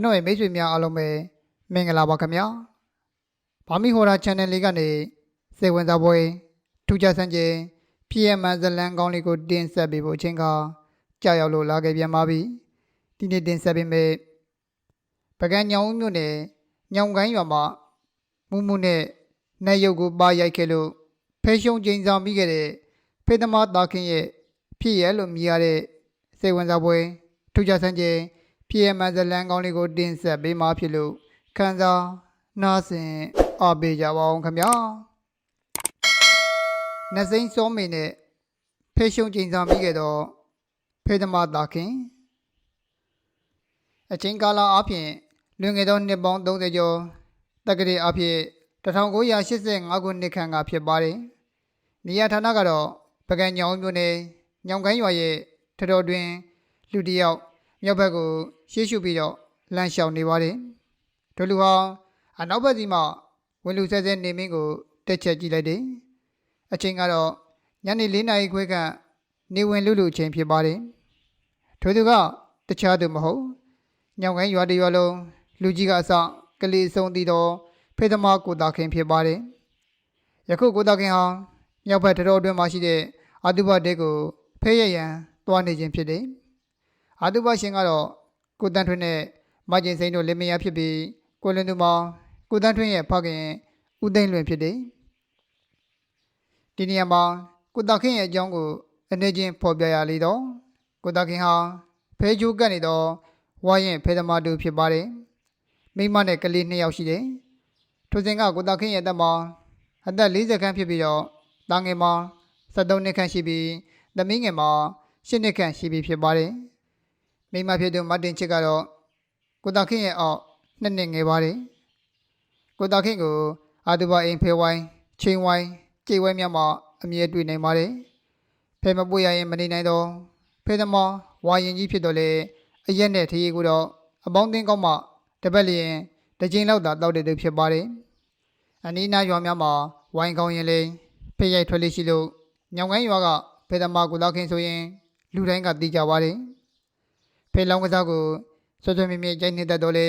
ကျွန်တော်ရဲ့မိတ်ဆွေများအားလုံးပဲမင်္ဂလာပါခင်ဗျာဘာမီဟိုရာ channel လေးကနေစေဝင်စားပွဲထူးခြားဆန်းကျင်ဖြစ်ရမှန်ဇလန်ကောင်းလေးကိုတင်ဆက်ပေးဖို့အချိန်ကကြာရောက်လို့လာခဲ့ပြန်ပါပြီဒီနေ့တင်ဆက်ပေးမယ့်ပကံညောင်မြို့နယ်ညောင်ကိုင်းရွာမှာမူမူနဲ့နေရုပ်ကိုပါရိုက်ခဲ့လို့ဖဲရှုံကျင်းဆောင်ပြီးခဲ့တဲ့ဖေသမားတာခင်ရဲ့ဖြစ်ရလို့မြည်ရတဲ့စေဝင်စားပွဲထူးခြားဆန်းကျင် ဖြစ်ရမှန်ဇလန်ကောင်းလေးကိုတင်ဆက်ပေးမှာဖြစ်လို့ခန်းစားနားဆင်အားပေးကြပါအောင်ခင်ဗျာနှစိမ့်စောမေနဲ့ဖေရှုံကျင်းဆောင်ပြီးခဲ့တော့ဖေသမားတာခင်အချင်းကာလအပြင်လွန်ခဲ့သောနှစ်ပေါင်း30ကျော်တက္ကရာအဖြစ်1985ခုနှစ်ခန့်ကဖြစ်ပါတယ်နေရာဌာနကတော့ပကံညောင်မြို့နယ်ညောင်ကိုင်းရွာရဲ့ထတော်တွင်လူတစ်ယောက်မြောက်ဘက်ကို ရှေ့ရှုပြီးတော့လမ်းလျှောက်နေပါတယ်။ဒိုလူဟာအနောက်ဘက်စီမှဝင်လူဆဲဆဲနေမင်းကိုတက်ချက်ကြည့်လိုက်တယ်။အချိန်ကတော့ညနေ၄နာရီခွဲကနေဝင်လူလူအချိန်ဖြစ်ပါတယ်။ထိုသူကတခြားသူမဟုတ်ညောင်ကိုင်းရွာတရွာလုံးလူကြီးကအစကလေးဆုံးပြီးတော့ဖေသမားကိုတာခင်ဖြစ်ပါတယ်။ယခုကိုတာခင်ဟာမြောက်ဘက်တတော်အတွင်းမှာရှိတဲ့အတုပတဲကိုဖဲရရန်တွားနေခြင်းဖြစ်တယ်။အာတုဘရှင်ကတော့ ကိုတန်းထွန်းနဲ့မကျင်စိန်တို့လင်မယားဖြစ်ပြီးကိုလင်းသူမောင်ကိုတန်းထွန်းရဲ့ဖခင်ဦးသိန်းလွင်ဖြစ်တယ်ဒီနေရာမှာကိုတခင်ရဲ့အကြောင်းကိုအနေချင်းဖော်ပြရလေတော့ကိုတခင်ဟာဖဲချိုးကတ်နေတော့ဝါရင်ဖဲသမားတူဖြစ်ပါတယ်မိမနဲ့ကလေးနှစ်ယောက်ရှိတယ်ထိုစဉ်ကကိုတခင်ရဲ့အသက်မှာအသက်40ခန့်ဖြစ်ပြီးတော့တာငယ်မှာ73နှစ်ခန့်ရှိပြီးသမီးငယ်မှာ10နှစ်ခန့်ရှိပြီးဖြစ်ပါတယ် မိန်းမဖြစ်သူမတ်တင်ချစ်ကတော့ကိုတာခင်ရဲ့အောက်နှစ်နှစ်ငယ်ပါတယ်ကိုတာခင်ကိုအာတူဘအိမ်ဖဲဝိုင်းချင်းဝိုင်းကြေဝဲမြတ်မှာအမြဲတွေ့နိုင်ပါတယ်ဖဲမပွေရရင်မနေနိုင်တော့ဖဲသမားဝါရင်ကြီးဖြစ်တော့လေအရက်နဲ့ထရီကိုတော့အပေါင်းအသင်းကောင်းမှတပတ်လျင်တစ်ချိန်လောက်သာတောက်တဲ့သူဖြစ်ပါတယ်အနီးနားရွာများမှာဝိုင်းကောင်းရင်လေဖဲရိုက်ထွက်လေးရှိလို့ညောင်ကိုင်းရွာကဖဲသမားကိုတာခင်ဆိုရင်လူတိုင်းကသိကြပါတယ် ဖေလောင်းကစားကိုဆွဆွမြမြကြိုက်နေတတ်တော့လေ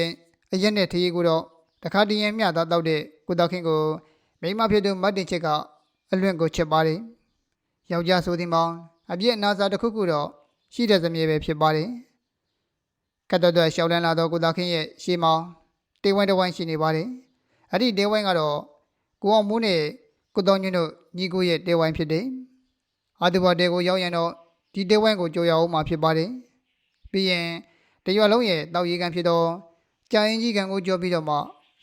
အရက်နဲ့ထရီကိုတော့တခါတည်းရင်မျှသားတောက်တဲ့ကိုတော်ခင်ကိုမိမဖြစ်သူမတ်တင်ချစ်ကအလွင့်ကိုချစ်ပါတယ်ယောက်ျားဆိုသည်မောင်အပြည့်အနာစာတစ်ခုခုတော့ရှိတဲ့စမြဲပဲဖြစ်ပါတယ်ကတ်တော်တော်ရှောက်လန်းလာတော့ကိုတော်ခင်ရဲ့ရှေးမောင်တေဝိုင်းတစ်ဝိုင်းရှိနေပါတယ်အဲ့ဒီတေဝိုင်းကတော့ကိုအောင်မိုးနဲ့ကိုတော်ညွန့်တို့ညီကိုရဲ့တေဝိုင်းဖြစ်တယ်အာတူဘတေကိုရောက်ရင်တော့ဒီတေဝိုင်းကိုကြော်ရအောင်မှာဖြစ်ပါတယ် ပြီးရင်တရွာလုံးရဲ့တောက်ရီကန်ဖြစ်တော့ကြာရင်ကြီးကန်ကိုကြောပြီးတော့မှ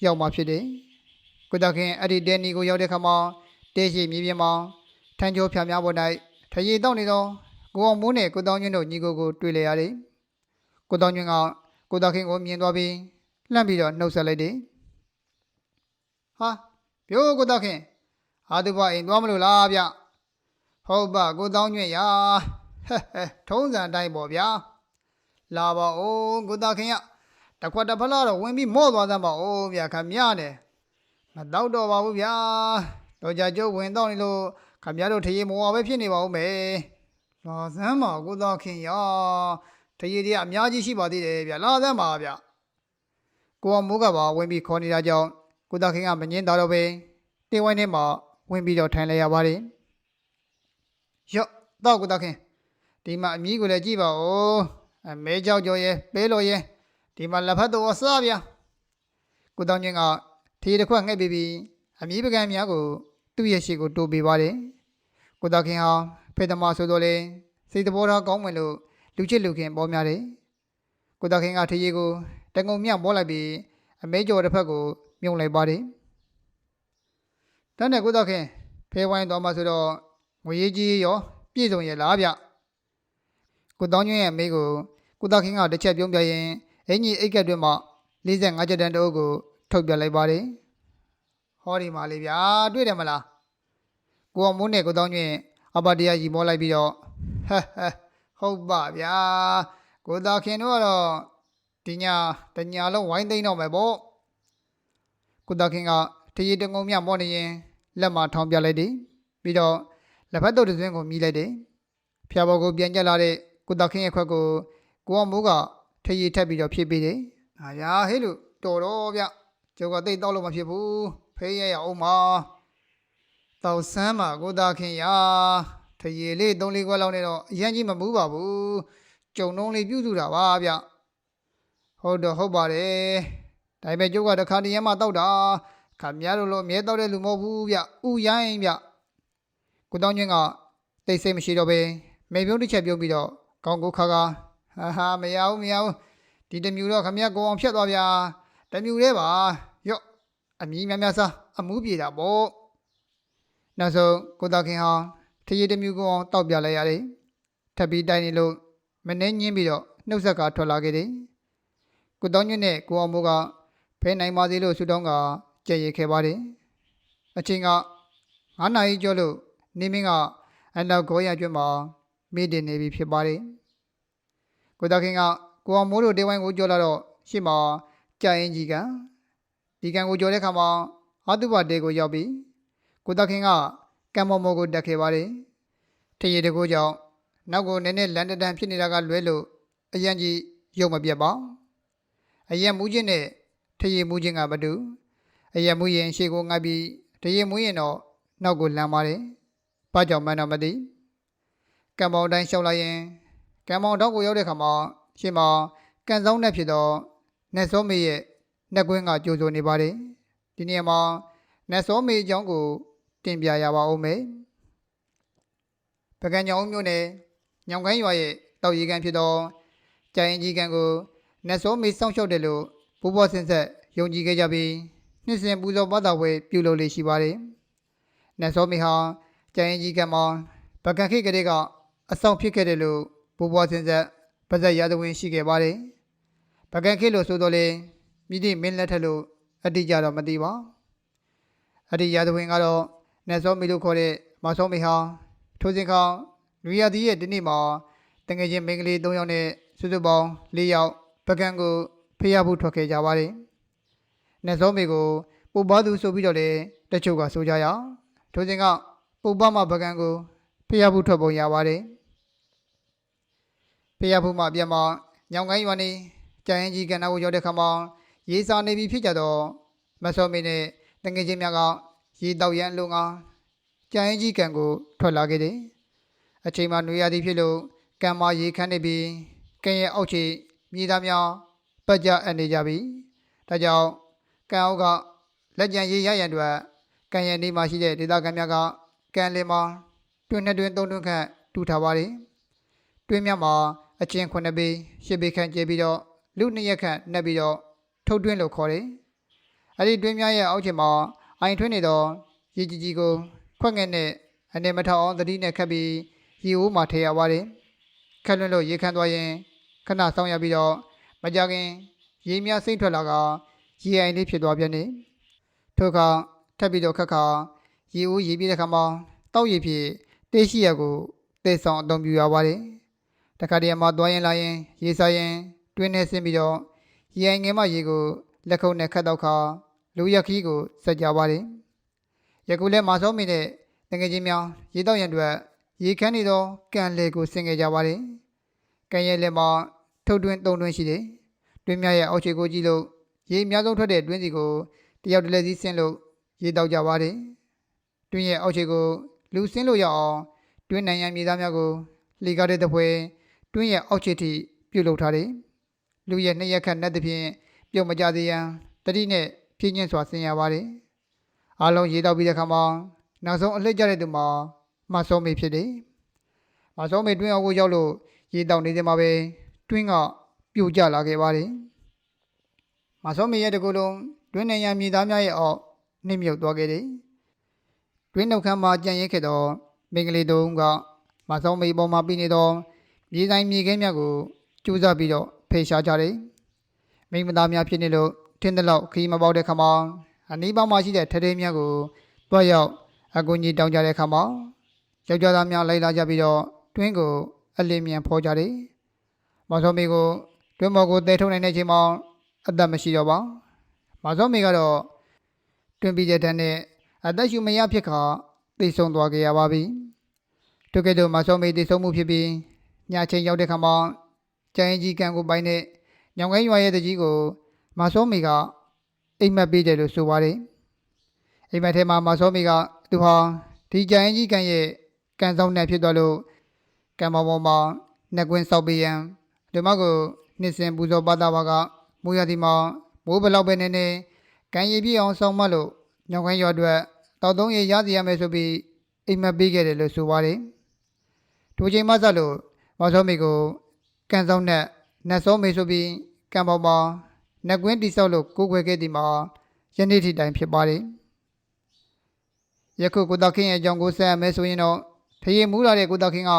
ရောက်มาဖြစ်တယ်။ကိုတခင်အဲ့ဒီတဲနီကိုရောက်တဲ့ခါမှာတဲရှိမြေပြင်မှာထန်းကျော်ဖြာများပေါ်၌ထရီတောက်နေတော့ကိုအောင်မိုးနဲ့ကိုတောင်းညွန့်တို့ညီကိုကိုတွေ့လေရတယ်။ကိုတောင်းညွန့်ကကိုတခင်ကိုမြင်သွားပြီးလှမ်းပြီးတော့နှုတ်ဆက်လိုက်တယ်။ဟာပြိုးကိုတခင်အာတုဘအိမ်သွားမလို့လားဗျ။ဟုတ်ပါကိုတောင်းညွန့်ရာဟဲ့ဟဲ့ထုံးစံအတိုင်းပေါ့ဗျာ။ လာပါဦးကိုတာခင်ရတခွက်တစ်ဖလားတော့ဝင်ပြီးမော့သွားသမ်းပါဦးဗျာခမရနဲ့မတော့တော့ပါဘူးဗျာတော့ကြကျုပ်ဝင်တော့နေလို့ခမရတို့ထရေမောပဲဖြစ်နေပါဦးမယ်လာစမ်းပါကိုတာခင်ရထရေတွေကအများကြီးရှိပါသေးတယ်ဗျာလာစမ်းပါဗျာကိုအောင်မိုးကပါဝင်ပြီးခေါ်နေတာကြောင့်ကိုတာခင်ကမငင်းတော့တော့ပဲတင်းဝိုင်းထဲမှာဝင်ပြီးတော့ထိုင်လိုက်ရပါတယ်ရော့တော့ကိုတာခင်ဒီမှာအမီးကိုလည်းကြည့်ပါဦးအ မဲကြောက်ကြော်ရဲပေးလို့ရဲဒီမှာလက်ဖက်တော့စားဗျာကိုတောင်းချင်းကထီတစ်ခွက်ငှက်ပြီးပြီးအမီးပကံများကို သူ့ရဲ့ရှိကိုတိုးပေးပါတယ်ကိုတောင်းခင်ဟာဖေသမားဆိုတော့လေစိတ်တဘောထားကောင်းဝင်လို့လူချစ်လူခင်ပေါ်များတယ်ကိုတောင်းခင်ကထီရီကိုတငုံမြပေါ်လိုက်ပြီးအမဲကြော်တစ်ဖက်ကိုမြုံလိုက်ပါတယ်တန်းတဲ့ကိုတောင်းခင်ဖေဝိုင်းတော်မှာဆိုတော့ငွေကြီးရော ပြည့်စုံရဲ့လားဗျကိုတောင်းကျွင်းရဲ့မိကို ကိုသားခင်ကတစ်ချက်ပြုံးပြရင်အင်ကြီးအိတ်ကက်တွင်မှ45ချက်တန်းတအုပ်ကိုထုတ်ပြလိုက်ပါတယ်။ဟောဒီမှာလေးဗျာတွေ့တယ်မလား။ကိုအောင်မိုးနဲ့ကိုတောင်းကျွင်းအပတရားရီမောလိုက်ပြီးတော့ဟဲ့ဟဲ့ဟုတ်ပါဗျာ။ကိုသားခင်တို့ကတော့ဒီညာတညာလုံးဝိုင်းသိမ်းတော့မယ်ပေါ့။ကိုသားခင်ကတရေတငုံမြမောနေရင်လက်မှာထောင်ပြလိုက်တယ်။ပြီးတော့လက်ဖက်တုပ်တစ်စင်းကိုမြည်လိုက်တယ်။ဖျားဘော်ကိုပြန်ကျက်လာတဲ့ကိုတခင်ရဲ့ခွက်ကို ကိုအောင်မိုးကထရီထက်ပြီးတော့ဖြည့်ပေးတယ်။ဟာရာဟေးလို့တော်တော့ဗျ။ကျုပ်ကတိတ်တောက်လို့မဖြစ်ဘူး။ဖေးရရအောင်ပါ။တောက်ဆမ်းပါကိုသားခင်ရာ။ထရေလေး၃လေးခွက်လောက်နဲ့တော့အရင်ကြီးမမူးပါဘူး။ကြုံလုံးလေးပြုစုတာပါဗျ။ဟုတ်တော့ဟုတ်ပါတယ်။ဒါပေမဲ့ကျုပ်ကတခါတည်းရမှတောက်တာ။ခမများတို့လိုအမြဲတောက်တဲ့လူမဟုတ်ဘူးဗျ။ဥရိုင်းဗျ။ကိုတောင်းချင်းကတိတ်ဆိတ်မရှိတော့ပဲမေပြုံးတစ်ချက်ပြုံးပြီးတော့ကောင်းကိုခါခါ ဟာဟာမရဘူးမရဘူးဒီတမြူတော့ခမရကိုအောင်ဖြတ်သွားဗျာတမြူလေးပါရော့အမီးများများစားအမူးပြေတာပေါ့နောက်ဆုံးကိုသားခင်ဟာထရီတမြူကိုအောင်တောက်ပြလိုက်ရတယ်ထပ်ပြီးတိုင်နေလို့မနှင်းညင်းပြီးတော့နှုတ်ဆက်ကထွက်လာခဲ့တယ်ကိုတောင်းညွန့်နဲ့ကိုအောင်မိုးကဖဲနိုင်ပါသေးလို့ဆူတောင်းကကြည်ရခဲ့ပါတယ်အချိန်က9နာရီကျော်လို့နေမင်းကအနောက်ဂောရကျွတ်မှာမိတင်နေပြီဖြစ်ပါတယ်။ ကိုသားခင်ကကိုအောင်မိုးတို့တေဝိုင်းကိုကြော်လာတော့ရှေ့မှာကြာရင်ကြီးကဒီကံကိုကြော်တဲ့ခါမှာအာတုဘတေကိုရောက်ပြီးကိုသားခင်ကကံမော်မော်ကိုတက်ခဲ့ပါတယ်။ထရည်တကိုကြောင့်နောက်ကိုနည်းနည်းလန်တတန်ဖြစ်နေတာကလွဲလို့အရန်ကြီးရုပ်မပြတ်ပါ။အရန်မူးခြင်းနဲ့ထရည်မူးခြင်းကမတူအရန်မူးရင်ရှေ့ကိုငှက်ပြီးထရည်မူးရင်တော့နောက်ကိုလမ်းပါတယ်။ဘာကြောင့်မှန်းတော့မသိကံပေါင်းတိုင်းလျှောက်လိုက်ရင် ကံပေါင်းတော့ကိုရောက်တဲ့ခါမှာရှေ့မှာကန်ဆောင်နဲ့ဖြစ်တော့နတ်စောမေရဲ့နှက်ကွင်းကကြိုးစိုးနေပါတယ်။ဒီနေရာမှာနတ်စောမေအကြောင်းကိုတင်ပြရပါဦးမယ်။ပကံညောင်မျိုးနဲ့ညောင်ကိုင်းရွာရဲ့တောက်ရီကန်ဖြစ်တော့ကြာရင်ကြီးကန်ကိုနတ်စောမေစောင့်ရှောက်တယ်လို့ဘိုးဘွားစင်ဆက်ယုံကြည်ခဲ့ကြပြီးနှစ်စဉ်ပူဇော်ပတ်တော်ဝဲပြုလုပ်လေးရှိပါတယ်။နတ်စောမေဟာကြာရင်ကြီးကန်မှာပကံခိတ်ကလေးကအဆောင်ဖြစ်ခဲ့တယ်လို့ ဘိုးဘွားစင်ဆက်ပါဇက်ရသဝင်ရှိခဲ့ပါတယ်။ပကံခိတ်လို့ဆိုတော့လေမိသည့်မင်းလက်ထက်လို့အတိအကျတော့မသိပါ။အတိရသဝင်ကတော့နတ်စောမီလို့ခေါ်တဲ့မဆောမီဟာထိုစဉ်ခေါလူရသည်ရဲ့ဒီနေ့မှာတငယ်ချင်းမိန်းကလေး၃ယောက်နဲ့စုစုပေါင်း၄ယောက်ပကံကိုဖေးရဖို့ထွက်ခဲ့ကြပါတယ်။နတ်စောမီကိုပုပ္ပသူဆိုပြီးတော့လေတချို့ကဆိုကြရ။ထိုစဉ်ကပုပ္ပမပကံကိုဖေးရဖို့ထွက်ပုံရပါတယ်။ ဖေးရဖို့မှပြန်မှညောင်ကိုင်းရွာနေကြရင်ကြီးကဏ္ဍကိုရောက်တဲ့ခါမှာရေးစာနေပြီဖြစ်ကြတော့မဆောမီနဲ့တငယ်ချင်းများကရေတောက်ရန်လုံငါကြရင်ကြီးကံကိုထွက်လာခဲ့တယ်။အချိန်မှနှွေရသည်ဖြစ်လို့ကံမရေခမ်းနေပြီးကံရဲ့အောက်ခြေမြေသားများပတ်ကြအပ်နေကြပြီ။ဒါကြောင့်ကံအောက်ကလက်ကြံရေရရန်အတွက်ကံရဲ့နေမှာရှိတဲ့ဒေသခံများကကံလင်မှာတွင်နှစ်တွင်သုံးတွင်ခန့်တူထားပါတယ်။တွင်များမှာ အချင်းခုနှစ်ပေရှစ်ပေခန့်ကျပြီးတော့လူနှစ်ရက်ခန့်နှက်ပြီးတော့ထုတ်တွင်းလို့ခေါ်တယ်။အဲ့ဒီတွင်းများရဲ့အောက်ခြေမှာအိုင်ထွင်းနေတော့ရေကြီးကြီးကိုခွက်ငက်နဲ့အနေမထောက်အောင်သတိနဲ့ခတ်ပြီးရေအိုးမှာထည့်ရပါတယ်။ခက်လွန်းလို့ရေခမ်းသွားရင်ခဏစောင့်ရပြီးတော့မကြခင်ရေများစိမ့်ထွက်လာကရေအိုင်လေးဖြစ်သွားပြန်နေ။ထို့အခါထပ်ပြီးတော့ခက်ခါရေအိုးရေပြည့်တဲ့ခါမှာတောက်ရည်ဖြစ်တေးရှိရကိုတေးဆောင်အသုံးပြုရပါတယ်။ တခါတည်းမှာသွားရင်လာရင် ရေစားရင် တွင်းနဲ့ဆင်းပြီးတော့ရေအိုင်ငယ်မရေကိုလက်ခုပ်နဲ့ခတ်တော့ခါလူရက်ခီးကိုစက်ကြပါတယ်။ယခုလည်းမာစောမီနဲ့တငယ်ချင်းများရေတော့ရန်အတွက်ရေခမ်းနေသောကန်လေကိုဆင်ခဲ့ကြပါတယ်။ကန်ရဲ့လက်မှာထုတ်တွင်းသုံးတွင်းရှိတယ်။တွင်းများရဲ့အောက်ခြေကိုကြည့်လို့ရေအများဆုံးထွက်တဲ့တွင်းစီကိုတယောက်တစ်လက်စီးဆင်းလို့ရေတောက်ကြပါတယ်။တွင်းရဲ့အောက်ခြေကိုလူဆင်းလို့ရအောင်တွင်းနိုင်ရန်မြေသားများကိုလှေကားတဲ့တပွဲ တွင်းရဲ့အောက်ခြေထိပြုတ်လုထားတယ်။လူရဲ့နှစ်ရက်ခန့်နဲ့တဖြင့်ပြုတ်မကြသေးရန်တတိနဲ့ပြင်းကျင်းစွာဆင်ရပါတယ်။အားလုံးရေတောက်ပြီးတဲ့ခါမှာနောက်ဆုံးအလှည့်ကျတဲ့သူမှာမဆောမေဖြစ်တယ်။မဆောမေတွင်းအောင်ကိုရောက်လို့ရေတောက်နေတယ်မှာပဲတွင်းကပြိုကျလာခဲ့ပါတယ်။မဆောမေရဲ့တကူလုံးတွင်းနေရန်မြေသားများရဲ့အောက်နှိမ့်မြုပ်သွားခဲ့တယ်။တွင်းနှုတ်ခမ်းမှာကြံ့ရဲခဲ့တော့မိန်းကလေးတုံးကမဆောမေပေါ်မှာပြီးနေတော့ မြေဆိုင်မြေခဲများကိုကျူးစားပြီးတော့ဖေရှားကြတယ်။မိန်းမသားများဖြစ်နေလို့ထင်းတဲ့လောက်ခီးမပေါက်တဲ့ခါမှာအနီးပေါင်းမှာရှိတဲ့ထထဲများကိုတွားရောက်အကူကြီးတောင်းကြတဲ့ခါမှာယောက်ျားသားများလိုက်လာကြပြီးတော့တွင်းကိုအလင်းမြန်ဖော်ကြတယ်။မောင်စောမေကိုတွင်းမော်ကိုတဲထုံနိုင်တဲ့အချိန်မှာအသက်မရှိတော့ပါ။မောင်စောမေကတော့တွင်းပြီးတဲ့တန်းနဲ့အသက်ရှူမရဖြစ်ခါသိဆုံးသွားခဲ့ရပါပြီ။တို့ကဲ့သို့မောင်စောမေသိဆုံးမှုဖြစ်ပြီး ညချင်းရောက်တဲ့ခါမှာကျန်ရင်ကြီးကံကိုပိုင်းနဲ့ညောင်ကိုင်းရွာရဲ့တကြီးကိုမဆောမီကအိမ်မက်ပေးတယ်လို့ဆိုပါတယ်အိမ်မက်ထဲမှာမဆောမီကသူဟာဒီကြိုင်ကြီးကန်ရဲ့ကန်ဆောင်နဲ့ဖြစ်သွားလို့ကံပေါ်ပေါ်မှာနှက်ကွင်းဆောက်ပေးရန်ဒီမကိုနှစ်စဉ်ပူဇော်ပါတာပါကမိုးရသည်မှာမိုးဘလောက်ပဲနေနေကန်ရည်ပြည့်အောင်ဆောင်မလို့ညောင်ခွင်းရွာအတွက်တောက်သုံးရရစီရမယ်ဆိုပြီးအိမ်မက်ပေးခဲ့တယ်လို့ဆိုပါတယ်ဒိုချိန်မှစလို့ မဆောမီကိုကန်ဆောင်နဲ့နတ်စောမေဆိုပြီးကံပေါ်မှာနတ်ကွင်းတိဆောက်လို့ကိုးကွယ်ခဲ့သည်မှာယနေ့ထိတိုင်ဖြစ်ပါတယ်ယခုကိုတောက်ခင်းရဲ့အကြောင်းကိုဆက်ရမယ်ဆိုရင်တော့ထရေမူလာတဲ့ကိုတောက်ခင်းက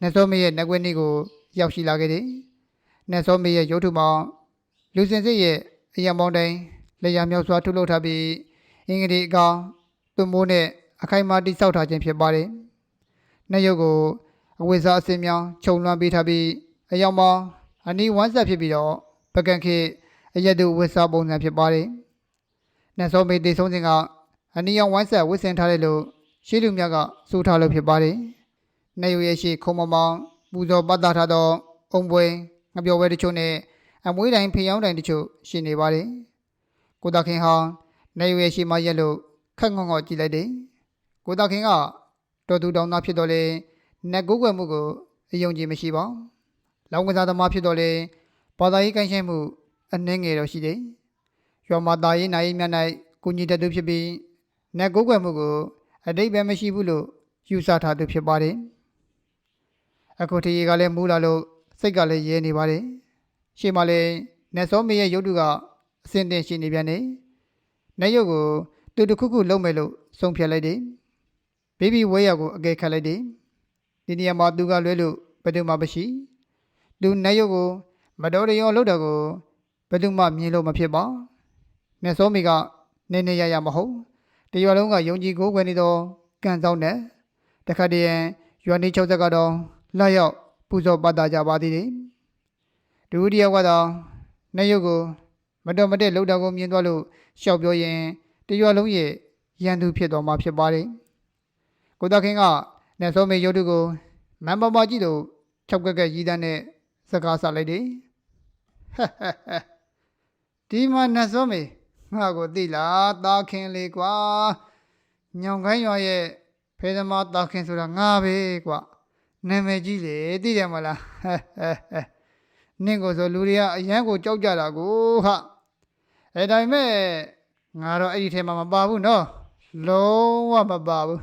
နတ်စောမေရဲ့နတ်ကွင်းလေးကိုရောက်ရှိလာခဲ့တယ်နတ်စောမေရဲ့ရုပ်ထုမှာလူစင်စစ်ရဲ့အယံပေါင်းတိုင်းလက်ရမြောက်စွာထုတ်လုပ်ထားပြီးအင်္ဂလိပ်အကောင်သွမိုးနဲ့အခိုင်အမာတိဆောက်ထားခြင်းဖြစ်ပါတယ်နတ်ရုပ်ကို အဝိဇ္ဇာအစင်မြောင်းခြုံလွှမ်းပေးထားပြီးအယောင်ပေါင်းအနီးဝမ်းဆက်ဖြစ်ပြီးတော့ပကံခေအရက်တို့ဝစ်စားပုံစံဖြစ်ပါတယ်။နတ်စောမေတေဆုံးစဉ်ကအနီးအောင်ဝမ်းဆက်ဝစ်ဆင်ထားတယ်လို့ရှေးလူများကဆိုထားလို့ဖြစ်ပါတယ်။နေရရဲ့ရှိခုံမမောင်ပူဇော်ပတ်သားထားသောအုံပွဲငပြောပွဲတချို့နဲ့အမွေးတိုင်းဖျောင်းတိုင်းတချို့ရှိနေပါတယ်။ကိုတခင်ဟာနေရရဲ့ရှိမှရက်လို့ခက်ငေါငေါကြည့်လိုက်တယ်။ကိုတခင်ကတော်သူတောင်သားဖြစ်တော်လေ နတ်ကိုးကွယ်မှုကိုအယုံကြည်မရှိပါဘူး။လောင်ကစားသမားဖြစ်တော်လေဘာသာရေးကိုင်းရှင်းမှုအနှင်းငယ်တော့ရှိတယ်။ရွာမှာတာရေးနိုင်ရေးမြတ်၌ကိုကြီးတတ်သူဖြစ်ပြီးနတ်ကိုးကွယ်မှုကိုအတိတ်ပဲမရှိဘူးလို့ယူဆထားသူဖြစ်ပါတယ်။အခုတရေကလည်းမူးလာလို့စိတ်ကလည်းရဲနေပါတယ်။ရှေ့မှာလည်းနတ်စောမေရဲ့ရုပ်တုကအစင်တင်ရှိနေပြန်နေ။နတ်ရုပ်ကိုသူတစ်ခုခုလုံးမယ်လို့ဆုံးဖြတ်လိုက်တယ်။ဘေဘီဝဲရကိုအကဲခတ်လိုက်တယ်။ ဒီနေရာမှာသူကလွဲလို့ဘယ်သူမှမရှိ။သူနတ်ရုပ်ကို မတော်တရောလှုပ်တာကိုဘယ်သူမှမြင်လို့မဖြစ်ပါမြတ်စောမိကနေနေရရမဟုတ်တရွာလုံးကယုံကြည်ကိုးကွယ်နေသောကံဆောင်တဲ့တခါတည်းရွာနေ၆ဆက်ကတော့လာရောက်ပူဇော်ပတ်တာကြပါသေးတယ်ဒုတိယကတော့နေရုပ်ကို မတော်မတဲ့လှုပ်တာကိုမြင်သွားလို့ရှောက်ပြောရင်တရွာလုံးရဲ့ရန်သူဖြစ်တော်မှာဖြစ်ပါတယ်ကိုတခင်က နတ်စောမေရုပ်တုကိုမန်ပပကြည့်လို့၆ကက်ကက်ရည်တန်းနဲ့စကားဆလိုက်တယ်ဒီမှာနတ်စောမေငါကိုသိလားတာခင်လေးကွာညောင်ခိုင်းရွာရဲ့ဖေသမားတာခင်ဆိုတာငါပဲကွာနာမည်ကြီးလေသိတယ်မလားနင့်ကိုဆိုလူတွေကအရန်ကိုကြောက်ကြတာကိုဟာအဲဒါပေမဲ့ငါတော့အဲ့ဒီထဲမှာမပါဘူးနော်လုံးဝမပါဘူး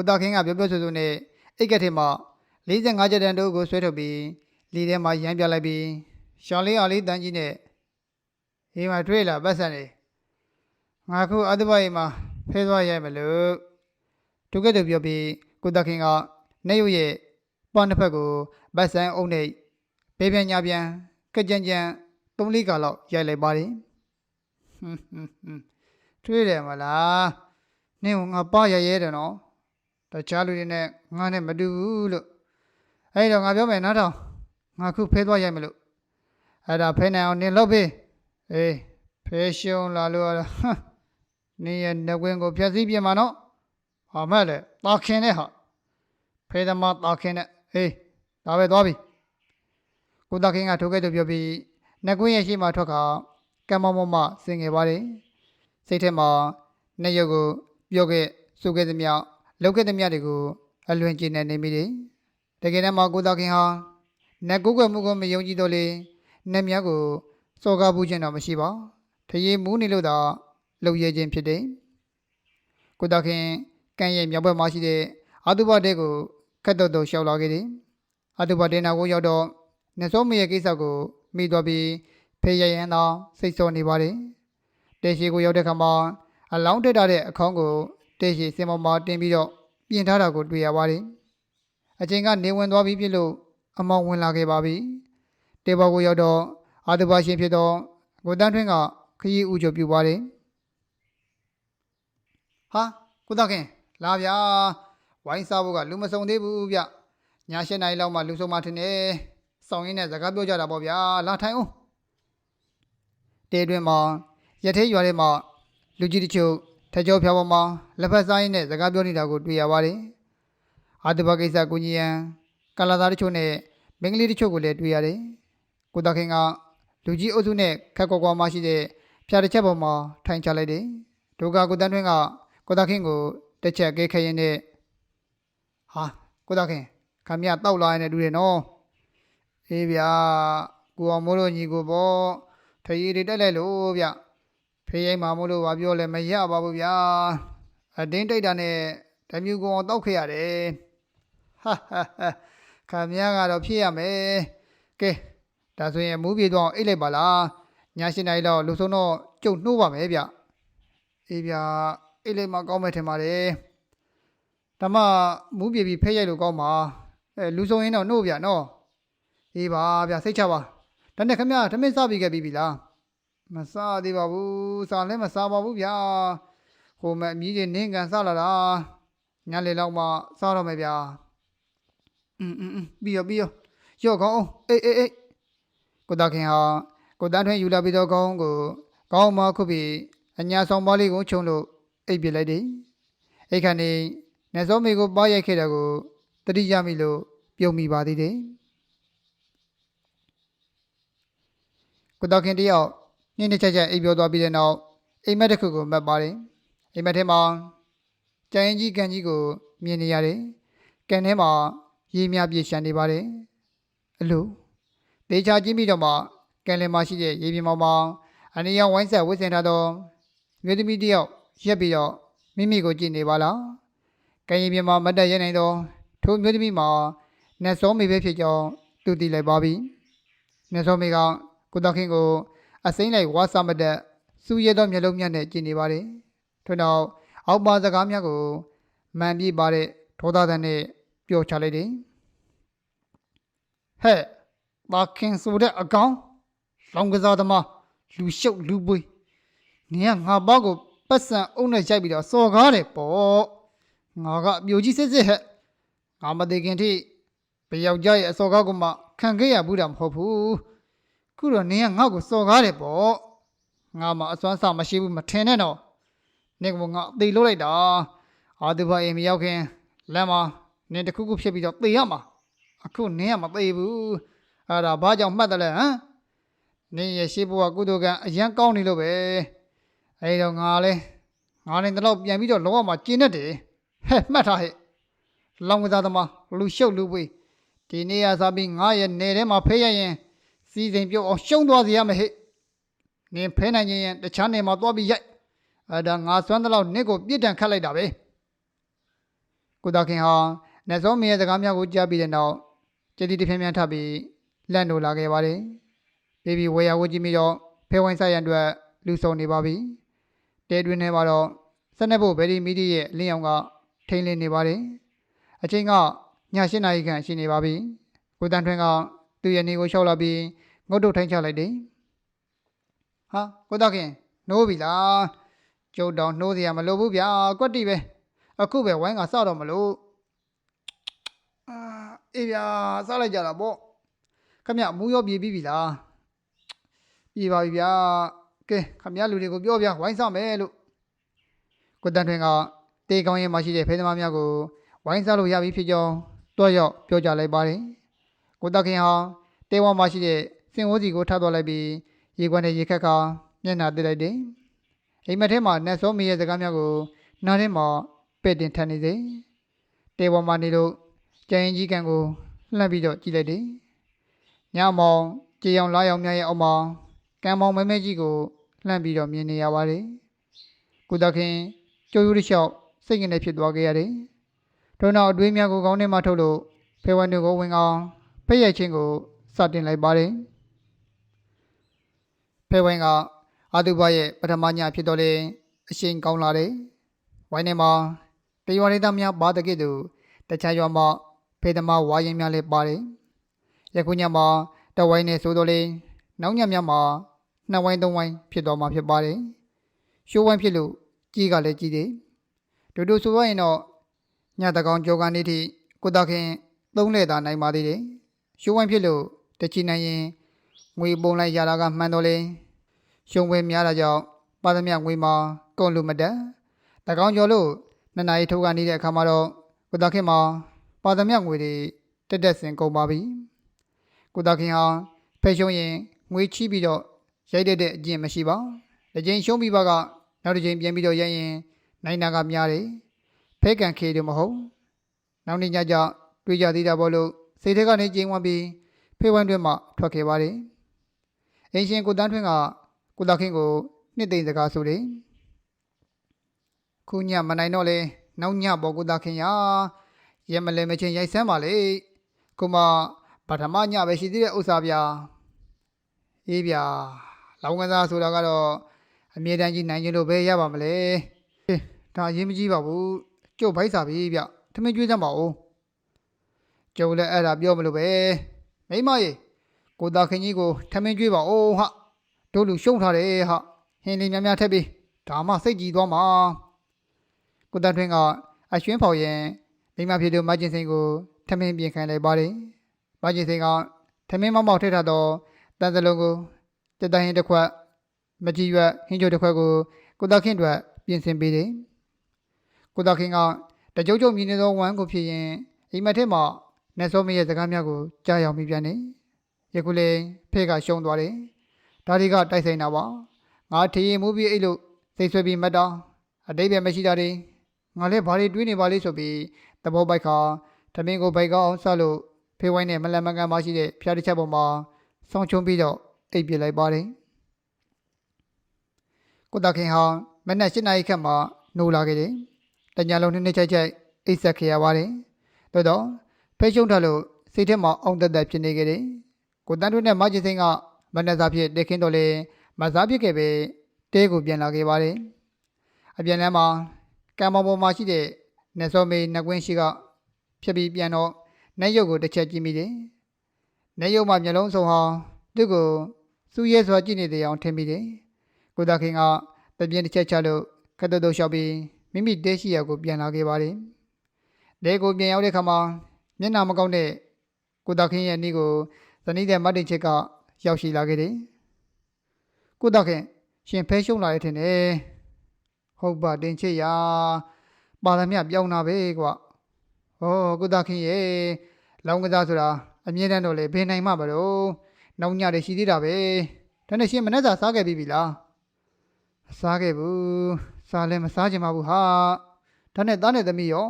ကိုတာခင်ကပြောပြောဆိုဆိုနဲ့အိတ်ကက်ထဲမှာ45ကျက်တန်တို့ကိုဆွဲထုတ်ပြီးလီထဲမှာရမ်းပြလိုက်ပြီးရှောင်းလေးအောင်လေးတန်းကြီးနဲ့ဟေးမှာတွေ့လာပတ်စံနေငါခုအတ္တဘယေမှာဖဲသွားရိုက်မလို့ဒုက္ကတူပြောပြီးကိုတခင်ကနေရုပ်ရဲ့ပေါင်တစ်ဖက်ကိုဗတ်ဆန်အုပ်နဲ့ဘေးပြန်ညာပြန်ကကြံကြံသုံးလေးကလောက်ရိုက်လိုက်ပါတယ်ဟွန်းဟွန်းဟွန်းတွေ့တယ်မလားနင့်ကငါပါရရဲတယ်နော် တခြားလူတွေနဲ့ငါနဲ့မတူဘူးလို့အဲ့တော့ငါပြောမယ်နားထောင်ငါခုဖဲသွားရိုက်မလို့အဲ့ဒါဖဲနိုင်အောင်နင်လုပ်ပေးအေးဖဲရှုံးလာလို့ရဟမ်နင်ရဲ့နှကွင်းကိုဖျက်ဆီးပြမှာနော်ဟာမဲ့လေတာခင်နဲ့ဟာဖဲသမားတာခင်နဲ့အေးဒါပဲသွားပြီကိုတာခင်ကထိုးခဲ့သူပြောပြီးနှကွင်းရဲ့ရှေ့မှာထွက်ကကံမောမောမစင်ငယ်ပါတယ်စိတ်ထဲမှာနှရုပ်ကို ပြောခဲ့ဆိုခဲ့သမျှ လုပ်ခဲ့သမျှတွေကိုအလွန်ကျဉ်နေနေမိတယ်တကယ်တမ်းမှာကိုတာခင်ဟာနတ်ကိုကွယ်မှုကိုမယုံကြည်တော့လေနတ်များကိုစော်ကားဘူးခြင်းတော့မရှိပါထရေမူးနေလို့သာလှုပ်ရဲခြင်းဖြစ်တယ်ကိုတာခင်ကံရဲ့မြောက်ဘက်မှာရှိတဲ့အာတုဘတဲကိုခက်တော့တော့ရှောက်လာခဲ့တယ်အာတုဘတဲနာကိုရောက်တော့နတ်စောမရဲ့ကိစ္စကိုမိသွားပြီးဖေးရရန်သောစိတ်ဆောနေပါတယ်တဲရှိကိုရောက်တဲ့ခါမှာအလောင်းတက်တာတဲ့အခေါင်းကို တဲရှိစင်ပေါ်မှာတင်ပြီးတော့ပြင်ထားတာကိုတွေ့ရပါတယ်အချိန်ကနေဝင်သွားပြီဖြစ်လို့အမောင်ဝင်လာခဲ့ပါပြီတေဘော်ကိုရောက်တော့အာတဘရှင်ဖြစ်တော့ကိုတန်းထွင်းကခရီးဥကြပြုပါတယ်ဟာကိုတခင်လာဗျာဝိုင်းစားဖို့ကလူမစုံသေးဘူးဗျည၈နာရီလောက်မှလူစုံမှထင်တယ်စောင်းရင်းနဲ့စကားပြောကြတာပေါ့ဗျာလာထိုင်အောင်တဲတွင်မှာရထဲရွာထဲမှာလူကြီးတချို့ ထကြောဖြောင်းပေါ်မှာလက်ဖက်စားရင်းနဲ့စကားပြောနေတာကိုတွေ့ရပါတယ်အာတဘကိစ္စကိုကြီးရန်ကလာသားတချို့နဲ့မင်္ဂလိတချို့ကိုလည်းတွေ့ရတယ်ကိုသားခင်ကလူကြီးအုပ်စုနဲ့ခက်ကွာကွာမှရှိတဲ့ဖျားတစ်ချက်ပေါ်မှာထိုင်ချလိုက်တယ်ဒုက္ခကိုတန်းတွင်းကကိုသားခင်ကိုတစ်ချက်ကဲခဲရင်နဲ့ဟာကိုသားခင်ခမရတောက်လာရတဲ့တူတယ်နော်အေးဗျာကိုအောင်မိုးလို့ညီကိုပေါ့ထရီတွေတက်လိုက်လို့ဗျ ဖေးရင်မမို့လို့ဘာပြောလဲမရပါဘူးဗျာအတင်းတိတ်တာနဲ့ဓမြူကောင်အောင်တောက်ခဲ့ရတယ်ဟာဟာဟာခမရကတော့ဖြစ်ရမယ်ကဲဒါဆိုရင်မူးပြေတော့အိတ်လိုက်ပါလားည၈နာရီလောက်လူဆုံးတော့ကျုပ်နှိုးပါမယ်ဗျအေးဗျာအိတ်လိုက်မှကောင်းမယ်ထင်ပါတယ်ဒါမှမူးပြေပြီးဖဲရိုက်လို့ကောင်းပါအဲလူဆုံးရင်တော့နှိုးဗျနော်အေးပါဗျစိတ်ချပါဒါနဲ့ခမရဓမင်းစပြီးခဲ့ပြီပြီလား မစားသေးပါဘူးစားလည်းမစားပါဘူးဗျာဟိုမဲ့အမြည်ကြီးနင်းကန်စားလာတာညလေလောက်မှစားတော့မယ်ဗျာอืมอืมပြီးရောပြီးရောရော့ကောင်းအောင်အေးအေးအေးကိုသားခင်ဟာကိုတန်းထွန်းယူလာပြီးတော့ကောင်းကိုကောင်းမခုပြီးအညာဆောင်ပါလေးကိုခြုံလို့အိပ်ပြလိုက်တယ်အဲ့ခါနေနေစောမေကိုပါရိုက်ခဲ့တဲ့ကိုတတိယမိလို့ပြုံမိပါသေးတယ်ကိုသားခင်တယောက် ညနေချက်ချက်အိပ်ပြောသွားပြီးတဲ့နောက်အိမ်မက်တစ်ခုကိုမက်ပါတယ်အိမ်မက်ထဲမှာကျန်ရင်ကြီးကန်ကြီးကိုမြင်နေရတယ်ကန်ထဲမှာရေမြပြည့်ရှမ်းနေပါတယ်အလိုဒေချာကြီးပြီးတော့မှကန်လင်မှာရှိတဲ့ရေပြင်မောင်မောင်အနေရောင်ဝိုင်းဆက်ဝှက်ဆင်ထားသောမြို့သမီးတယောက်ရက်ပြီးတော့မိမိကိုကြည့်နေပါလားကန်ရေပြင်မှာမတ်တက်ရဲနိုင်သောထိုမြို့သမီးမှာနတ်စောမေပဲဖြစ်ကြောင်းသူသိလိုက်ပါပြီနတ်စောမေကကိုတော်ခင်ကို အစိမ့်လိုက်ဝါစာမတက်စူးရဲသောမျက်လုံးမြတ်နဲ့ကြည့်နေပါတယ်ထို့နောက်အောက်ပါစကားများကိုမှန်ပြပါတဲ့ဒေါသတန်နဲ့ပြောချလိုက်တယ်ဟဲ့ပါခင်ဆိုတဲ့အကောင်လောင်ကစားသမားလူရှုပ်လူပွေးနင်ကငါဘောက်ကိုပတ်စံအုပ်နဲ့ရိုက်ပြီးတော့စော်ကားတယ်ပေါ့ငါကအပြိုကြီးစစ်စစ်ဟဲ့ငါမသိခင်ထိဘယ်ယောက်ျားရဲ့အစော်ကားကိုမှခံခဲ့ရဘူးတာမဟုတ်ဘူး ခုတော့နင်ကငါ့ကိုစော်ကားတယ်ပေါ့ငါမှအစွမ်းစားမရှိဘူးမထင်နဲ့တော့နင်ကငါအသေးလို့လိုက်တာအာသူဘအိမ်မရောက်ခင်လမ်းမှာနင်တစ်ခုခုဖြစ်ပြီးတော့သေရမှာအခုနင်ကမသေဘူးအဲ့ဒါဘာကြောင့်မှတ်တယ်လဲဟမ်နင်ရဲ့ရှိဘဝကုသိုလ်ကံအရန်ကောင်းနေလို့ပဲအဲ့တော့ငါလဲငါနဲ့တလောက်ပြန်ပြီးတော့လောကမှာကျင်းတတ်တယ်ဟဲ့မှတ်ထားဟဲ့လောင်ကစားသမားလူရှုပ်လူပွေးဒီနေ့ရစားပြီးငါရဲ့နေထဲမှာဖေးရရင် စီစဉ်ပြုတ်အောင်ရှုံးသွားစေရမယ်ဟဲ့နင်ဖဲနိုင်ရင်တခြားနေမှာသွားပြီးရိုက်အဲ့ဒါငါစွမ်းတလောက်နင့်ကိုပြစ်ဒဏ်ခတ်လိုက်တာပဲကိုတာခင်ဟာနေစောမင်းရဲ့စကားများကိုကြားပြီးတဲ့နောက်ကြည်တီတစ်ဖြန်းဖြန်းထပ်ပြီးလန့်လို့လာခဲ့ပါတယ်ဘေဘီဝေယဝကြီးမိတော့ဖဲဝိုင်းဆိုင်ရန်အတွက်လူဆုံနေပါပြီတဲတွင်ထဲမှာတော့စနေဖို့ဗေဒီမီဒီရဲ့လင်းအောင်ကထိန်လင်းနေပါတယ်အချိန်ကည၈နာရီခန့်ရှိနေပါပြီကိုတန်ထွန်းက သူ့ရဲ့နေကိုလျှောက်လာပြီးငုတ်တုတ်ထိုင်းချလိုက်တယ်ဟာကိုတော့ခင်နှိုးပြီလားကျုပ်တော့နှိုးစရာမလိုဘူးဗျာကွက်တီပဲအခုပဲဝိုင်းကစတော့မလို့အာအေးဗျာစလိုက်ကြတာပေါ့ခမရမူးရောပြေးပြီးပြီလားပြေးပါပြီဗျာကဲခမရလူတွေကိုပြောဗျာဝိုင်းစမယ်လို့ကိုတန်ထွန်းကတေးကောင်းရင်မရှိတဲ့ဖေးသမားများကိုဝိုင်းစားလို့ရပြီဖြစ်ကြောင်းတွားရောက်ပြောကြလိုက်ပါတယ် ကိုတခင်ဟာတေးဝါမရှိတဲ့စင်ဝိုးစီကိုထားသွားလိုက်ပြီးရေခွက်နဲ့ရေခက်ကမျက်နှာတက်လိုက်တယ်အိမ်မက်ထဲမှာနတ်စောမီရဲ့စကားများကိုနားထဲမှာပဲ့တင်ထန်နေစေတေးဝါမနေလို့ကျန်ရင်ကြီးကန်ကိုလှမ်းပြီးတော့ကြည့်လိုက်တယ်ညမောင်ကြေအောင်လာရောက်များရဲ့အောက်မှာကံမောင်မဲမဲကြီးကိုလှမ်းပြီးတော့မြင်နေရပါတယ်ကိုတခင်ကျိုးရိုးတစ်လျှောက်စိတ်ငြိမ်နေဖြစ်သွားခဲ့ရတယ်ထို့နောက်အတွေးများကိုကောင်းထဲမှာထုတ်လို့ဖေဝံတို့ကိုဝင်အောင် ဖိတ်ရိုက်ခြင်းကိုစတင်လိုက်ပါတယ်ဖေဝံကအာတုဘရဲ့ပထမညဖြစ်တော့လေအရှင်ကောင်းလာတယ်ဝိုင်းထဲမှာတရွာဒေသများဘာတကဲ့သို့တခြားရွာမှာဖေသမားဝါရင်များလည်းပါတယ်ယခုညမှာတဝိုင်းနေဆိုတော့လေနောက်ညများမှာနှစ်ဝိုင်းသုံးဝိုင်းဖြစ်သွားမှာဖြစ်ပါတယ်ရှိုးဝိုင်းဖြစ်လို့ကြီးကလည်းကြီးတယ်တူတူဆိုရရင်တော့ညတကောင်ကြောကန်နေသည့်ကိုတခင်သုံးလက်သာနိုင်ပါသေးတယ် ရှိုးဝိုင်းဖြစ်လို့တချီနိုင်ရင်ငွေပုံလိုက်ရတာကမှန်တော့လေရှုံးဝဲများတာကြောင့်ပါသမျှငွေမှာကုန်လို့မတက်တကောင်ကျော်လို့နှစ်နာရီထုတ်ကန်နေတဲ့အခါမှာတော့ကိုတခင်မှာပါသမျှငွေတွေတက်တက်စင်ကုန်ပါပြီကိုတခင်ဟာဖဲရှုံးရင်ငွေချီးပြီးတော့ရိုက်တဲ့တဲ့အကျင့်မရှိပါတစ်ချိန်ရှုံးပြီးပါကနောက်တစ်ချိန်ပြန်ပြီးတော့ရိုက်ရင်နိုင်နာကများတယ်ဖဲကန်ခေတယ်မဟုတ်နောက်နေ့ညကျတွေးကြသေးတာပေါ့လို့ စိတ်ထဲကနေကျင်းဝန်းပြီးဖေးဝိုင်းတွင်မှထွက်ခဲ့ပါတယ်အင်ရှင်ကိုတန်းထွန်းကကိုတခင်ကိုနှစ်သိမ့်စကားဆိုတယ်ခုညမနိုင်တော့လေနောက်ညပေါ်ကိုတခင်ရရဲမလဲမချင်းရိုက်ဆမ်းပါလေကိုမပထမညပဲရှိသေးတဲ့ဥစ္စာဗျာအေးဗျာလောင်းကစားဆိုတာကတော့အမြဲတမ်းကြီးနိုင်ခြင်းလို့ပဲရပါမလဲအေးဒါအရေးမကြီးပါဘူးကျုပ်ဖိုက်စာပြီဗျထမင်းကျွေးစမ်းပါဦး ကျုပ်လည်းအဲ့ဒါပြောမလို့ပဲမိမရေကိုသားခင်ကြီးကိုထမင်းကျွေးပါဦးဟာတို့လူရှုံထားတယ်ဟာဟင်းလေးများများထက်ပြီးဒါမှစိတ်ကြည်သွားမှာကိုသားထွင်းကအရွှင်းဖော်ရင်မိမဖြစ်သူမကျင်စိန်ကိုထမင်းပြင်ခိုင်းလိုက်ပါတယ်မကျင်စိန်ကထမင်းမောက်မောက်ထည့်ထားတော့တန်စလုံးကိုတက်တိုင်းတစ်ခွက်မကြည့်ရွက်ဟင်းချိုတစ်ခွက်ကိုကိုသားခင်အတွက်ပြင်ဆင်ပေးတယ်ကိုသားခင်ကတကြုံကြုံမြင်နေသောဝမ်းကိုဖြစ်ရင်အိမ်မက်ထက်မှာ နတ်စောမရဲ့စကားများကိုကြားရောက်မိပြန်တယ်ယခုလေဖေကရှုံးသွားတယ်ဒါတွေကတိုက်ဆိုင်တာပါငါထရင်မူပြီးအဲ့လိုစိတ်ဆွဲပြီးမတ်တော့အတိတ်ပဲမရှိတာတွေငါလည်းဘာတွေတွေးနေပါလိမ့်ဆိုပြီးသဘောပိုက်ခါထမင်းကိုဘိုက်ကောင်းဆက်လို့ဖေဝိုင်းနဲ့မလန်မကန်မရှိတဲ့ဖျားတစ်ချက်ပေါ်မှာဆောင်းချုံပြီးတော့အိပ်ပြလိုက်ပါတယ်ကိုတခင်ဟာမနက်၈နာရီခန့်မှာနိုးလာခဲ့တယ်တညာလုံးနှစ်နှစ်ချိုက်ချိုက်အိပ်ဆက်ခဲ့ရပါတယ်တော်တော့ ဖဲရှုံးထားလို့စိတ်ထဲမှာအောင်တက်တက်ဖြစ်နေခဲ့တယ်ကိုတန်းတွင်းနဲ့မကြီးစိန်ကမနက်စားဖြစ်တက်ခင်းတော့လေမစားဖြစ်ခဲ့ပဲတဲကိုပြန်လာခဲ့ပါတယ်အပြန်လမ်းမှာကံမောင်ပေါ်မှာရှိတဲ့နေစောမေနှကွင်းရှိကဖြတ်ပြီးပြန်တော့နတ်ရုပ်ကိုတစ်ချက်ကြည့်မိတယ်နတ်ရုပ်မှာမျက်လုံးစုံဟောင်းသူ့ကိုစူးရဲစွာကြည့်နေတဲ့အောင်ထင်မိတယ်ကိုသားခင်ကတပြင်းတစ်ချက်ချလို့ခက်တုတ်တုတ်လျှောက်ပြီးမိမိတဲရှိရာကိုပြန်လာခဲ့ပါတယ်တဲကိုပြန်ရောက်တဲ့ခါမှာ မျက်နှာမကောင်းတဲ့ကိုသားခင်ရဲ့နေ့ကိုဇနီးတဲ့မတ်တင်ချစ်ကရောက်ရှိလာခဲ့တယ်ကိုသားခင်ရှင်ဖဲရှုံးလာရတဲ့ထင်တယ်ဟုတ်ပါတင်ချစ်ရာပါရမီပြောင်းတာပဲကွာဟောကိုသားခင်ရဲ့လောင်းကစားဆိုတာအမြဲတမ်းတော့လေဘယ်နိုင်မှမလို့နောက်ညတွေရှိသေးတာပဲဒါနဲ့ရှင်မနေ့ကစားခဲ့ပြီးပြီလားမစားခဲ့ဘူးစားလည်းမစားချင်ပါဘူးဟာဒါနဲ့သားနဲ့သမီးရော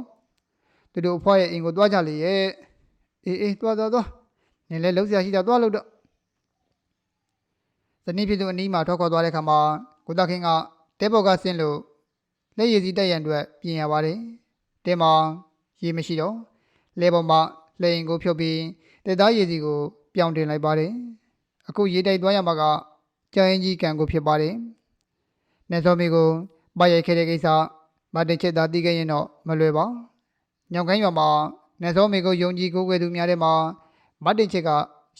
သူတို့အဖွားရဲ့အိမ်ကိုသွားကြလေရဲ့အေးအေးသွားသွားသွားနင်လည်းလှုပ်ရှားရှိတာသွားလို့တော့ဇနီးဖြစ်သူအနီးမှာထွက်ခွာသွားတဲ့ခါမှာကိုတခင်ကတဲဘော်ကဆင်းလို့လက်ရည်စီတက်ရန်အတွက်ပြင်ရပါတယ်တဲမောင်ရေမရှိတော့လဲပေါ်မှာလဲရင်ကိုဖြုတ်ပြီးတဲသားရည်စီကိုပြောင်းတင်လိုက်ပါတယ်အခုရေတိုက်သွားရမှာကကြာရင်ကြီးကံကိုဖြစ်ပါတယ်နေစောမီကိုပါရိုက်ခဲ့တဲ့ကိစ္စမတင်ချက်သာသိခဲ့ရင်တော့မလွယ်ပါ ညောင်ကိုင်းရွာမှာနေစောမီကိုယုံကြည်ကိုးကွယ်သူများထဲမှာမတင်ချက်က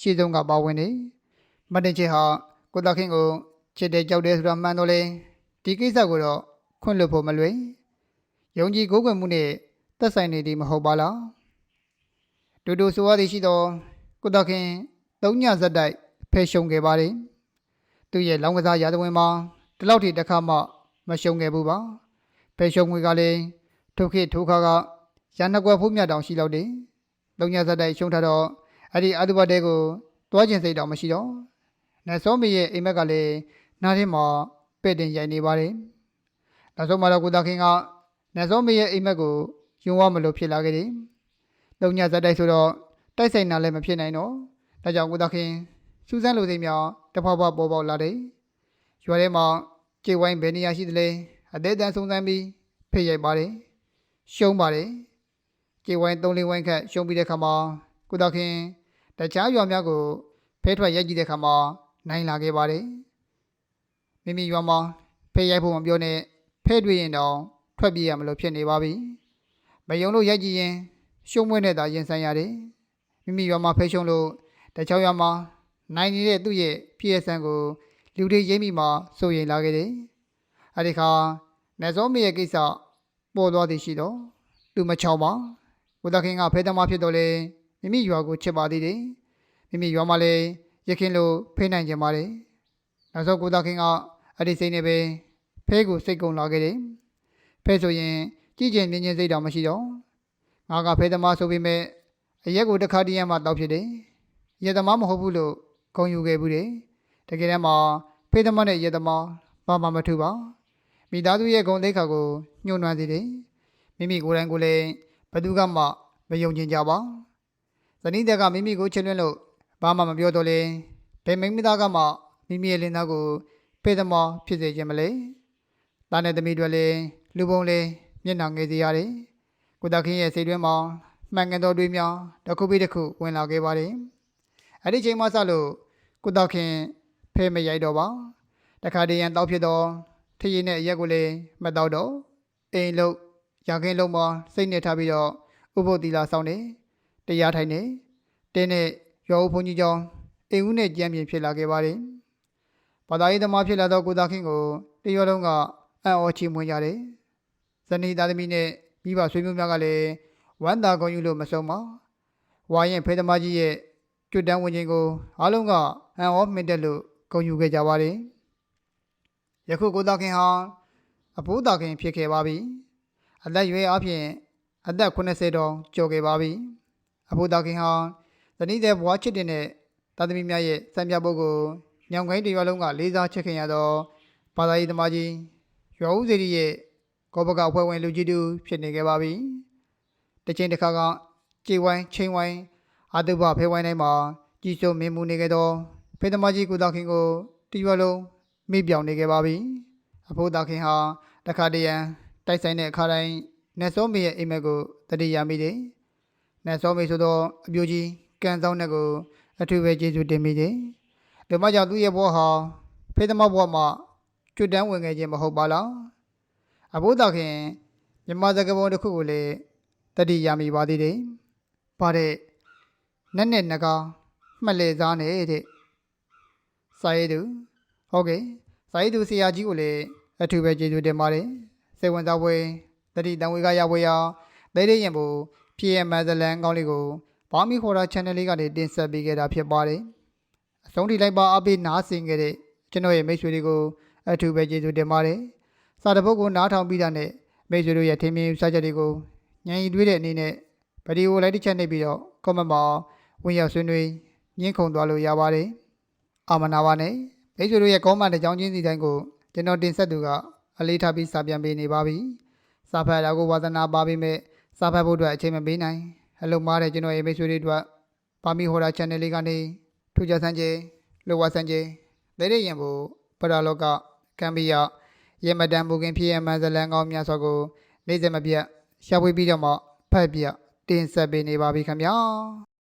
ရှေ့ဆုံးကပါဝင်နေမတင်ချက်ဟာကိုတခင်ကိုချစ်တဲ့ကြောက်တဲ့ဆိုတာမှန်တော့လေဒီကိစ္စကိုတော့ခွင့်လွှတ်ဖို့မလွယ်ယုံကြည်ကိုးကွယ်မှုနဲ့သက်ဆိုင်နေသည်မဟုတ်ပါလားတူတူဆိုရသည်ရှိသောကိုတခင်သုံးညဇက်တိုက်ဖဲရှုံခဲ့ပါတယ်သူရဲ့လောင်းကစားရာသဝင်မှာဒီလောက်ထိတစ်ခါမှမရှုံခဲ့ဘူးပါဖဲရှုံငွေကလည်းထုတ်ခေထိုးခါက ရန်နှကွက်ဖို့မြတ်တောင်ရှိလောက်တယ်သုံးညဇက်တိုက်ရှုံထားတော့အဲ့ဒီအတုပတဲကိုတွားကျင်စိတ်တောင်မရှိတော့နတ်စောမီရဲ့အိမ်မက်ကလည်းနားထဲမှာပဲ့တင်ရိုက်နေပါတယ်နောက်ဆုံးမှာတော့ကိုသားခင်ကနတ်စောမီရဲ့အိမ်မက်ကိုယုံဝမလို့ဖြစ်လာခဲ့တယ်သုံးညဇက်တိုက်ဆိုတော့တိုက်ဆိုင်တာလည်းမဖြစ်နိုင်တော့ဒါကြောင့်ကိုသားခင်စူးစမ်းလိုစိတ်များတဖွာဖွာပေါ်ပေါက်လာတယ်ရွာထဲမှာကြေဝိုင်းဘယ်နေရာရှိသလဲအသေးအံစုံစမ်းပြီးဖိတ်ရိုက်ပါတယ်ရှုံးပါတယ် ကြေဝိုင်း၃လေးဝိုင်းခန့်ရှုံးပြီးတဲ့ခါမှာကိုသားခင်တခြားရွာများကိုဖဲထွက်ရိုက်ကြည့်တဲ့ခါမှာနိုင်လာခဲ့ပါတယ်မိမိရွာမှာဖဲရိုက်ဖို့မပြောနဲ့ဖဲတွေ့ရင်တော့ထွက်ပြေးရမလို့ဖြစ်နေပါပြီမယုံလို့ရိုက်ကြည့်ရင်ရှုံးမွေးနဲ့သာရင်ဆိုင်ရတယ်မိမိရွာမှာဖဲရှုံးလို့တခြားရွာမှာနိုင်နေတဲ့သူ့ရဲ့ဖြစ်ရဆန်းကိုလူတွေရိမ့်မိမှစိုးရိမ်လာခဲ့တယ်အဲ့ဒီခါနေစောမေရဲ့ကိစ္စပေါ်သွားသည်ရှိတော့သူမချောင်ပါ ဘုဒ္ဓခင်ကဖဲသမားဖြစ်တော့လေမိမိရွာကိုချစ်ပါသေးတယ်မိမိရွာမှာလည်းရခင်လို့ဖိနိုင်ကြပါလေနောက်ဆုံးကိုသားခင်ကအဲ့ဒီစိတ်နဲ့ပဲဖဲကိုစိတ်ကုံလာခဲ့တယ်ဖဲဆိုရင်ကြည်ကျင်မြင်ချင်းစိတ်တော်မရှိတော့ငါကဖဲသမားဆိုပေမဲ့အရက်ကိုတစ်ခါတည်းရမှတောက်ဖြစ်တယ်ရက်သမားမဟုတ်ဘူးလို့ဂဂုံယူခဲ့ဘူးတယ်တကယ်တမ်းမှာဖေးသမားနဲ့ရဲသမားဘာမှမထူပါမိသားစုရဲ့ဂုံသိက္ခာကိုညှို့နှွမ်းစေတယ်မိမိကိုယ်တိုင်ကိုယ်လည်း ဘယ်သူကမှမယုံကြည်ကြပါဇနီးတက်ကမိမိကိုချစ်လွန်းလို့ဘာမှမပြောတော့လေဘယ်မိန်းမသားကမှမိမိရဲ့လင်းသားကိုဖေးသမားဖြစ်စေခြင်းမလဲတာနဲ့သမီးတွေလည်းလူပုံလေးမျက်နှာငယ်စေရတယ်ကိုတခင်ရဲ့စိတ်တွင်းမှာမှန်ကန်သောတွေးများတစ်ခုပြီးတစ်ခုဝင်လာခဲ့ပါတယ်အဲ့ဒီချိန်မှစလို့ကိုတခင်ဖဲမရိုက်တော့ပါတခါတည်းရန်တောက်ဖြစ်တော့ထရင်နဲ့အရက်ကိုလည်းမတောက်တော့အိမ်လုံး ရခင်းလုံးမှာစိတ်နဲ့ထားပြီးတော့ဥပုသ်သီလဆောင်နေတရားထိုင်နေတင်းနဲ့ရောဦးဘုန်းကြီးကျောင်းအိမ်ဦးနဲ့ကြံပြင်ဖြစ်လာခဲ့ပါတယ်ဘာသာရေးသမားဖြစ်လာတော့ကိုတခင်ကိုတရောလုံးကအံ့ဩချီးမွမ်းကြတယ်ဇနီးသားသမီးနဲ့မိဘဆွေမျိုးများကလည်းဝမ်းသာကုန်ယူလို့မဆုံးပါဝါရင်ဖေသမားကြီးရဲ့ကျွတ်တန်းဝင်ခြင်းကိုအားလုံးကအံ့ဩမြင့်တက်လို့ဂုဏ်ယူခဲ့ကြပါတယ်ယခုကိုတခင်ဟာအဖိုးတခင်ဖြစ်ခဲ့ပါပြီ အသက်ရွယ်အပြင်အသက်80တောင်ကျော်ခဲ့ပါပြီအဖိုးတခင်ဟာဇနီးတဲ့ဘွားချစ်တဲ့နဲ့သားသမီးများရဲ့စံပြပုဂ္ဂိုလ်ညောင်ခိုင်းတရွာလုံးကလေးစားချစ်ခင်ရသောဘာသာရေးသမားကြီးရွာဦးစီရီရဲ့ကောပကအဖွဲ့ဝင်လူကြီးတူဖြစ်နေခဲ့ပါပြီတစ်ချိန်တစ်ခါကကြေဝိုင်းချင်းဝိုင်းအာတုဘဖဲဝိုင်းတိုင်းမှာကြီးစိုးမင်းမူနေခဲ့သောဖေသမားကြီးကုသခင်ကိုတရွာလုံးမိပြောင်နေခဲ့ပါပြီအဖိုးသားခင်ဟာတခါတရံ တိုက်ဆိုင်တဲ့အခါတိုင်းနတ်စောမေရဲ့အိမ်မက်ကိုတတိယမိတယ်နတ်စောမေဆိုသောအပြိုကြီးကန်ဆောင်တဲ့ကိုအထူးပဲကျေးဇူးတင်မိတယ်ဒီမှာကြောင့်သူ့ရဲ့ဘဝဟာဖေသမားဘဝမှာကျွတ်တန်းဝင်ခဲ့ခြင်းမဟုတ်ပါလားအဖိုးသားခင်မြမစကားပုံတစ်ခုကိုလည်းတတိယမိပါသေးတယ်ပါတဲ့နက်နဲ့နဂါမှတ်လေစားနေတဲ့စာရေးသူဟုတ်ကဲ့စာရေးသူဆရာကြီးကိုလည်းအထူးပဲကျေးဇူးတင်ပါတယ် စိတ်ဝင်စားပွဲတတိတန်ဝေကရပွဲရာဒိတ်ရင်ဘူဖြစ်ရမဇလန်ကောင်းလေးကိုဘာမီခေါ်တာ channel လေးကနေတင်ဆက်ပေးခဲ့တာဖြစ်ပါတယ်အဆုံးထိလိုက်ပါအပိနားဆင်ခဲ့တဲ့ကျွန်တော်ရဲ့မိတ်ဆွေတွေကိုအထူးပဲကျေးဇူးတင်ပါတယ်စာတပုတ်ကိုနားထောင်ပြီးတာနဲ့မိတ်ဆွေတို့ရဲ့ထင်မြင်စချက်တွေကိုညံရီတွေးတဲ့အနေနဲ့ဗီဒီယိုလိုက်တစ်ချက်နှိပ်ပြီးတော့ comment မှာဝင်ရောက်ဆွေးနွေးညှင်းခုန်သွားလို့ရပါတယ်အာမနာပါနဲ့မိတ်ဆွေတို့ရဲ့ comment တစ်ကြောင်းချင်းစီတိုင်းကိုကျွန်တော်တင်ဆက်သူက အလေးထားပြီးစာပြန်ပေးနေပါပြီစာဖတ်တာကိုဝါသနာပါပြီးမဲ့စာဖတ်ဖို့အတွက်အချိန်မပေးနိုင်အလုံးမားတဲ့ကျွန်တော်ရဲ့မိတ်ဆွေတွေအတွက်ပါမီဟောတာ channel လေးကနေထူးခြားဆန်းကျဲလောဝဆန်းကျဲဒိတ်ရင်ဘူပရာလောကကမ်ဘီယာရေမတန်မူခင်ဖြစ်ရမှန်ဇလန်ကောင်းများစွာကို နေ့စဉ်မပြတ်ရှာဖွေပြီးတော့မှဖတ်ပြတင်ဆက်ပေးနေပါပြီခင်ဗျာ